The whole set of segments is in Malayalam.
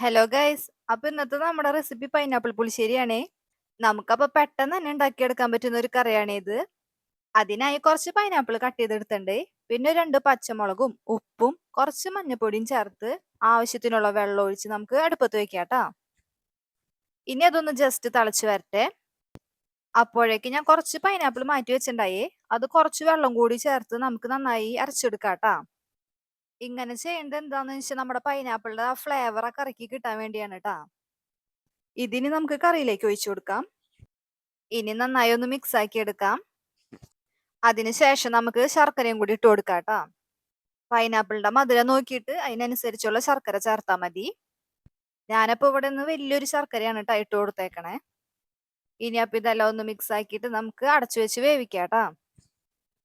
ഹലോ ഗൈസ് അപ്പൊ ഇന്നത്തെ നമ്മുടെ റെസിപ്പി പൈനാപ്പിൾ പുളിശ്ശേരിയാണേ. നമുക്കപ്പൊ പെട്ടെന്ന് തന്നെ ഉണ്ടാക്കിയെടുക്കാൻ പറ്റുന്ന ഒരു കറിയാണ് ഇത്. അതിനായി കുറച്ച് പൈനാപ്പിൾ കട്ട് ചെയ്തെടുത്തണ്ടേ പിന്നെ രണ്ട് പച്ചമുളകും ഉപ്പും കുറച്ച് മഞ്ഞപ്പൊടിയും ചേർത്ത് ആവശ്യത്തിനുള്ള വെള്ളം ഒഴിച്ച് നമുക്ക് അടുപ്പത്ത് വെക്കാട്ടോ ഇനി അതൊന്ന് ജസ്റ്റ് തിളച്ച് വരട്ടെ. അപ്പോഴേക്ക് ഞാൻ കുറച്ച് പൈനാപ്പിൾ മാറ്റി വെച്ചിട്ടുണ്ടായേ. അത് കുറച്ച് വെള്ളം കൂടി ചേർത്ത് നമുക്ക് നന്നായി അരച്ചെടുക്കാട്ടാ ഇങ്ങനെ ചെയ്യേണ്ടത് എന്താന്ന് വെച്ചാൽ നമ്മുടെ പൈനാപ്പിളിന്റെ ആ ഫ്ലേവർ ആ കറിക്ക് കിട്ടാൻ വേണ്ടിയാണ് കേട്ടാ ഇതിന് നമുക്ക് കറിയിലേക്ക് ഒഴിച്ചു കൊടുക്കാം. ഇനി നന്നായി ഒന്ന് മിക്സ് ആക്കി എടുക്കാം. അതിനുശേഷം നമുക്ക് ശർക്കരയും കൂടി ഇട്ട് കൊടുക്കാം കേട്ടാ പൈനാപ്പിളിന്റെ മധുരം നോക്കിയിട്ട് അതിനനുസരിച്ചുള്ള ശർക്കര ചേർത്താൽ മതി. ഞാനപ്പോ ഇവിടെ നിന്ന് വലിയൊരു ശർക്കരയാണ് ഇട്ട് കൊടുത്തേക്കണേ. ഇനി അപ്പൊ ഇതെല്ലാം ഒന്ന് മിക്സ് ആക്കിയിട്ട് നമുക്ക് അടച്ചു വെച്ച് വേവിക്കാം കേട്ടാ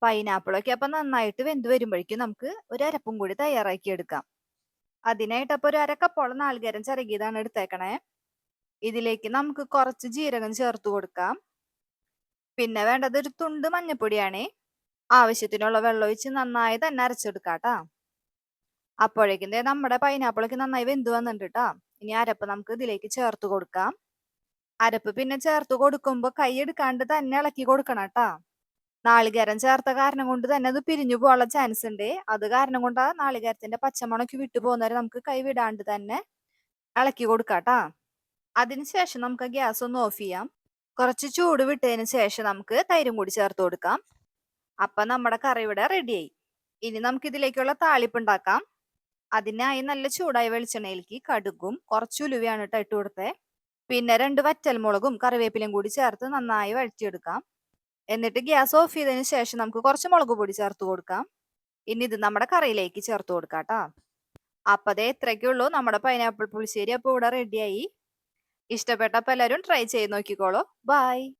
പൈനാപ്പിളൊക്കെ അപ്പൊ നന്നായിട്ട് വെന്ത് വരുമ്പോഴേക്കും നമുക്ക് ഒരു അരപ്പും കൂടി തയ്യാറാക്കി എടുക്കാം. അതിനായിട്ട് അപ്പൊ ഒരു അരക്കപ്പോളം നാളികേരം ചിറകിയതാണ് എടുത്തേക്കണേ. ഇതിലേക്ക് നമുക്ക് കുറച്ച് ജീരകം ചേർത്ത് കൊടുക്കാം. പിന്നെ വേണ്ടത് ഒരു തുണ്ട് മഞ്ഞപ്പൊടിയാണേ. ആവശ്യത്തിനുള്ള വെള്ളം ഒഴിച്ച് നന്നായി തന്നെ അരച്ചെടുക്കാട്ടാ. അപ്പോഴേക്കും നമ്മുടെ പൈനാപ്പിളൊക്കെ നന്നായി വെന്ത് വന്നിട്ടുണ്ട് ഇനി അരപ്പ് നമുക്ക് ഇതിലേക്ക് ചേർത്ത് കൊടുക്കാം. അരപ്പ് പിന്നെ ചേർത്ത് കൊടുക്കുമ്പോ കൈ എടുക്കാണ്ട് തന്നെ ഇളക്കി കൊടുക്കണം കേട്ടാ നാളികേരം ചേർത്ത കാരണം കൊണ്ട് തന്നെ അത് പിരിഞ്ഞു പോകാനുള്ള ചാൻസ് ഉണ്ട്. അത് കാരണം കൊണ്ട് ആ നാളികേരത്തിന്റെ പച്ചമണക്ക് വിട്ടു പോകുന്നവരെ നമുക്ക് കൈവിടാണ്ട് തന്നെ ഇളക്കി കൊടുക്കാട്ടാ അതിനുശേഷം നമുക്ക് ഗ്യാസ് ഒന്ന് ഓഫ് ചെയ്യാം. കുറച്ച് ചൂട് വിട്ടതിന് ശേഷം നമുക്ക് തൈരും കൂടി ചേർത്ത് കൊടുക്കാം. അപ്പൊ നമ്മുടെ കറി ഇവിടെ റെഡിയായി ഇനി നമുക്ക് ഇതിലേക്കുള്ള താളിപ്പ് ഉണ്ടാക്കാം. അതിനായി നല്ല ചൂടായ വെളിച്ചെണ്ണയിലേക്ക് കടുകും കുറച്ച് ഉലുവയാണ് ഇട്ട് കൊടുത്തേ. പിന്നെ രണ്ട് വറ്റൽമുളകും കറിവേപ്പിലയും കൂടി ചേർത്ത് നന്നായി വഴറ്റിയെടുക്കാം. എന്നിട്ട് ഗ്യാസ് ഓഫ് ചെയ്തതിന് ശേഷം നമുക്ക് കുറച്ച് മുളക് പൊടി ചേർത്ത് കൊടുക്കാം. ഇനി ഇത് നമ്മുടെ കറിയിലേക്ക് ചേർത്ത് കൊടുക്കാം കേട്ടോ. അപ്പം അതേ ഇത്രയൊക്കെ ഉള്ളൂ. നമ്മുടെ പൈനാപ്പിൾ പുളിശ്ശേരി അപ്പോൾ ഇവിടെ റെഡിയായി ഇഷ്ടപ്പെട്ടപ്പോൾ എല്ലാവരും ട്രൈ ചെയ്ത് നോക്കിക്കോളൂ. ബൈ